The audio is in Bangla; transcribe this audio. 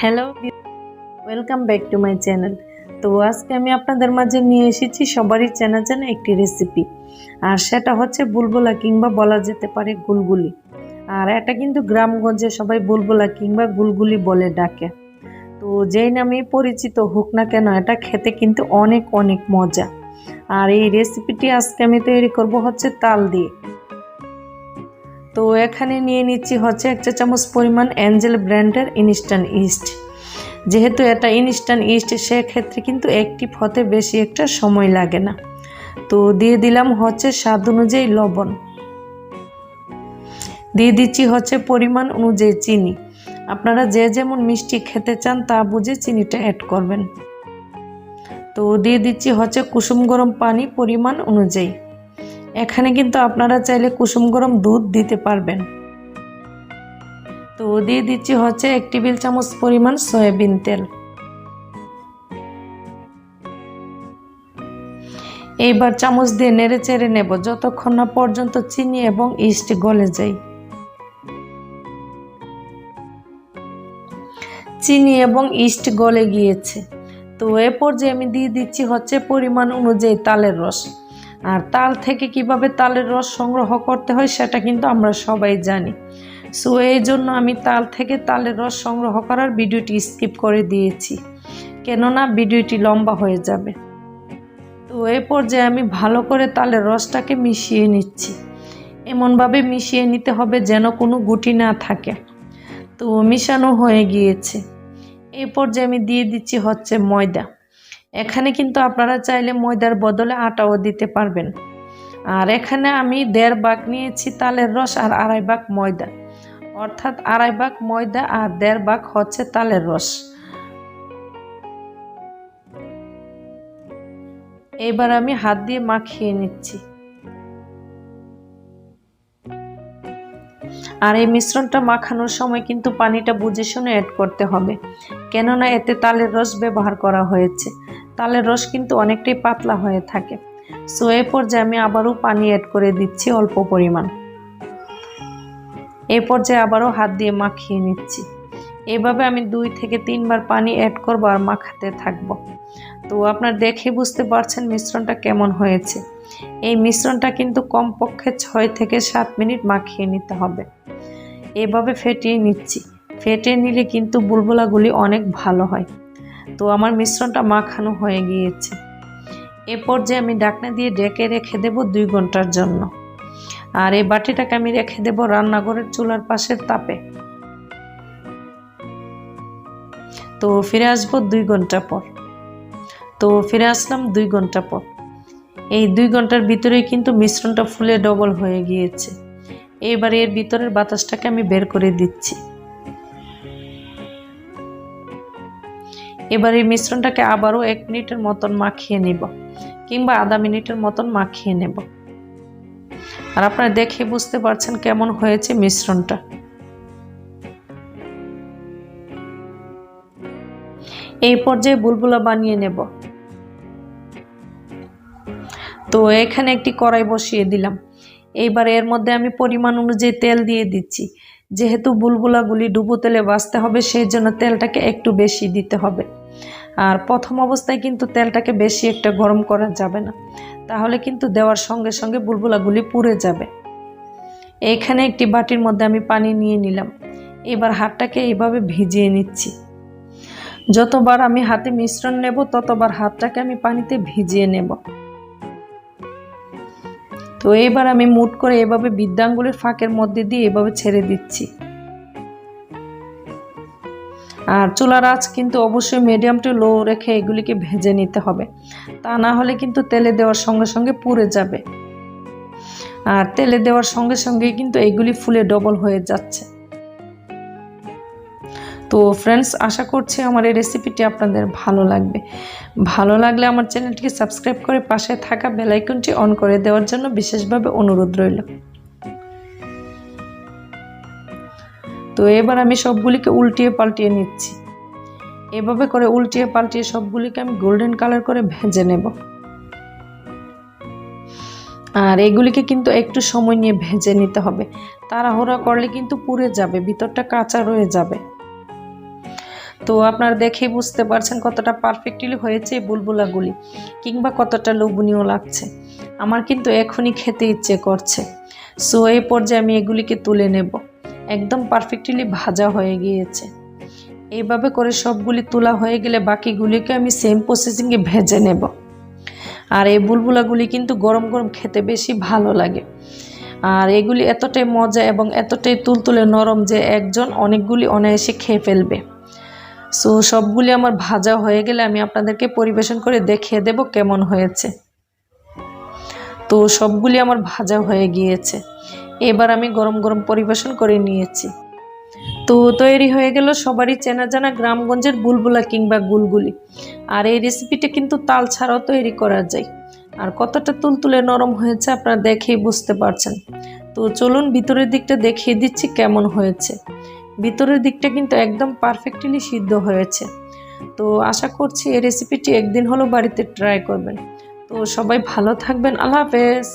Hello welcome back to my channel তো আজকে আমি আপনাদের মাঝে নিয়ে এসেছি সবারই চেনা চেনা একটি রেসিপি আর সেটা হচ্ছে বুলবুলা কিংবা বলা যেতে পারে গুলগুলি। আর এটা কিন্তু গ্রামগঞ্জে সবাই বুলবুলা কিংবা গুলগুলি বলে ডাকে। তো যেই নামে পরিচিত হোক না কেন, এটা খেতে কিন্তু অনেক অনেক মজা। আর এই রেসিপিটি আজকে আমি তৈরি করব হচ্ছে তাল দিয়ে। তো এখানে নিয়ে নিচ্ছি হচ্ছে এক চা চামচ পরিমাণ অ্যাঞ্জেল ব্র্যান্ডের ইনস্ট্যান্ট ইস্ট যেহেতু এটা ইনস্ট্যান্ট ইস্ট সেক্ষেত্রে কিন্তু একটি ফতে বেশি একটা সময় লাগে না। তো দিয়ে দিলাম হচ্ছে স্বাদ অনুযায়ী লবণ। দিয়ে দিচ্ছি হচ্ছে পরিমাণ অনুযায়ী চিনি। আপনারা যে যেমন মিষ্টি খেতে চান তা বুঝে চিনিটা অ্যাড করবেন। তো দিয়ে দিচ্ছি হচ্ছে কুসুম গরম পানি পরিমাণ অনুযায়ী। এখানে কিন্তু আপনারা চাইলে কুসুম গরম দুধ দিতে পারবেন। তো দিয়ে দিচ্ছি হচ্ছে এক টেবিল চামচ পরিমাণ সয়াবিন তেল। এইবার চামচ দিয়ে নেড়ে চেড়ে নেব, যতক্ষণ না পর্যন্ত চিনি এবং ইস্ট গলে যায়। চিনি এবং ইস্ট গলে গিয়েছে। তো এ পর্যায়ে আমি দিয়ে দিচ্ছি হচ্ছে পরিমাণ অনুযায়ী তালের রস। আর তাল থেকে কীভাবে তালের রস সংগ্রহ করতে হয় সেটা কিন্তু আমরা সবাই জানি। সো এই জন্য আমি তাল থেকে তালের রস সংগ্রহ করার ভিডিওটি স্কিপ করে দিয়েছি। কেননা ভিডিওটি লম্বা হয়ে যাবে। তো এ পর্যায়ে আমি ভালো করে তালের রসটাকে মিশিয়ে নিচ্ছি। এমনভাবে মিশিয়ে নিতে হবে যেন কোনো গুটি না থাকে। তো মিশানো হয়ে গিয়েছে। এই পর্যায়ে আমি দিয়ে দিচ্ছি হচ্ছে ময়দা। এখানে কিন্তু আপনারা চাইলে ময়দার বদলে আটাও দিতে পারবেন। আর এখানে আমি দেড় ভাগ নিয়েছি তালের রস আর আড়াই ভাগ ময়দা। অর্থাৎ আড়াই ভাগ ময়দা আর দেড় ভাগ হচ্ছে তালের রস। এবার আমি হাত দিয়ে মাখিয়ে নিচ্ছি। আর এই মিশ্রণটা মাখানোর সময় কিন্তু পানিটা বুঝে শুনে অ্যাড করতে হবে। কেননা এতে তালের রস ব্যবহার করা হয়েছে। তালের রস কিন্তু অনেকটাই পাতলা হয়ে থাকে। সো এ পর্যায়ে আমি আবারও পানি অ্যাড করে দিচ্ছি অল্প পরিমাণ। এই পর্যায়ে আবারও হাত দিয়ে মাখিয়ে নিচ্ছি। এভাবে আমি দুই থেকে তিনবার পানি অ্যাড করব আর মাখাতে থাকব। তো আপনার দেখে বুঝতে পারছেন মিশ্রণটা কেমন হয়েছে। এই মিশ্রণটা কিন্তু কমপক্ষে ছয় থেকে সাত মিনিট মাখিয়ে নিতে হবে। এভাবে ফেটিয়ে নিচ্ছি। ফেটিয়ে নিলে কিন্তু বুলবুলাগুলি অনেক ভালো হয়। তো আমার মিশ্রণটা মাখানো হয়ে গিয়েছে। এ পর্যায়ে আমি ডাকনা দিয়ে ডেকে রেখে দেব দুই ঘণ্টার জন্য। আর এই বাটিটাকে আমি রেখে দেব রান্নাঘরের চুলার পাশের তাপে। তো ফিরে আসব দুই ঘণ্টা পর। তো ফিরে আসলাম দুই ঘণ্টা পর। এই দুই ঘণ্টার ভিতরেই কিন্তু মিশ্রণটা ফুলে ডবল হয়ে গিয়েছে। এবার এর ভিতরের বাতাসটাকে আমি বের করে দিচ্ছি। এবার এই মিশ্রণটাকে আবারও এক মিনিটের মতন মাখিয়ে নিব, কিংবা আধা মিনিটের মতন মাখিয়ে নেব। আর আপনারা দেখে বুঝতে পারছেন কেমন হয়েছে মিশ্রণটা। এই পর্যায়ে বুলবুলা বানিয়ে নেব। তো এখানে একটি কড়াই বসিয়ে দিলাম। এইবার এর মধ্যে আমি পরিমাণ অনুযায়ী তেল দিয়ে দিচ্ছি। যেহেতু বুলবুলাগুলি ডুবো তেলে বাঁচতে হবে সেই জন্য তেলটাকে একটু বেশি দিতে হবে। আর প্রথম অবস্থায় কিন্তু তেলটাকে বেশি একটা গরম করা যাবে না। তাহলে কিন্তু দেওয়ার সঙ্গে সঙ্গে বুলবুলাগুলি পুড়ে যাবে। এইখানে একটি বাটির মধ্যে আমি পানি নিয়ে নিলাম। এবার হাতটাকে এইভাবে ভিজিয়ে নিচ্ছি। যতবার আমি হাতে মিশ্রণ নেব, ততবার হাতটাকে আমি পানিতে ভিজিয়ে নেব। তো এবার আমি মুট করে এভাবে বিদ্যাঙ্গুলির ফাঁকের মধ্যে দিয়ে এভাবে ছেড়ে দিচ্ছি। আর চুলার আঁচ কিন্তু অবশ্যই মিডিয়াম টু লো রেখে এগুলিকে ভেজে নিতে হবে। তা না হলে কিন্তু তেলে দেওয়ার সঙ্গে সঙ্গে পুড়ে যাবে। আর তেলে দেওয়ার সঙ্গে সঙ্গেই কিন্তু এগুলি ফুলে ডবল হয়ে যাচ্ছে। তো ফ্রেন্ডস আশা করছি আমার এই রেসিপিটি আপনাদের ভালো লাগবে। ভালো লাগলে আমার চ্যানেলটিকে সাবস্ক্রাইব করে পাশে থাকা বেলাইকনটি অন করে দেওয়ার জন্য বিশেষভাবে অনুরোধ রইল। তো এবার আমি সবগুলিকে উল্টিয়ে পাল্টিয়ে নিচ্ছি। এভাবে করে উল্টিয়ে পাল্টিয়ে সবগুলিকে আমি গোল্ডেন কালার করে ভেজে নেব। আর এগুলিকে কিন্তু একটু সময় নিয়ে ভেজে নিতে হবে। তাড়াহুড়া করলে কিন্তু পুড়ে যাবে, ভিতরটা কাঁচা রয়ে যাবে। তো আপনারা দেখেই বুঝতে পারছেন কতটা পারফেক্টলি হয়েছে বুলবুলাগুলি, কিংবা কতটা লোভনীয় লাগছে। আমার কিন্তু এখনই খেতে ইচ্ছে করছে। সো এই পর্যায়ে আমি এগুলিকে তুলে নেব। একদম পারফেক্টলি ভাজা হয়ে গিয়েছে। এইভাবে করে সবগুলি তোলা হয়ে গেলে বাকিগুলিকে আমি সেম প্রসেসিংয়ে ভেজে নেব। আর এই বুলবুলাগুলি কিন্তু গরম গরম খেতে বেশি ভালো লাগে। আর এগুলি এতটাই মজা এবং এতটাই তুলতুলে নরম যে একজন অনেকগুলি অনায়াসে খেয়ে ফেলবে। সো সবগুলি আমার ভাজা হয়ে গেলে আমি আপনাদেরকে পরিবেশন করে দেখিয়ে দেব কেমন হয়েছে। তো সবগুলি আমার ভাজা হয়ে গিয়েছে। এবার আমি গরম গরম পরিবেশন করে নিয়েছি। তো তৈরি হয়ে গেল সবারই চেনা জানা গ্রামগঞ্জের বুলবুলা কিংবা গুলগুলি। আর এই রেসিপিটা কিন্তু তাল ছাড়াও তৈরি করা যায়। আর কতটা তুলতুলে নরম হয়েছে আপনারা দেখেই বুঝতে পারছেন। তো চলুন ভিতরের দিকটা দেখিয়ে দিচ্ছি কেমন হয়েছে। ভিতরের দিকটা কিন্তু একদম পারফেক্টলি সিদ্ধ হয়েছে। তো আশা করছি এই রেসিপিটি একদিন হলো বাড়িতে ট্রাই করবেন। তো সবাই ভালো থাকবেন। আল্লাহ হাফেজ।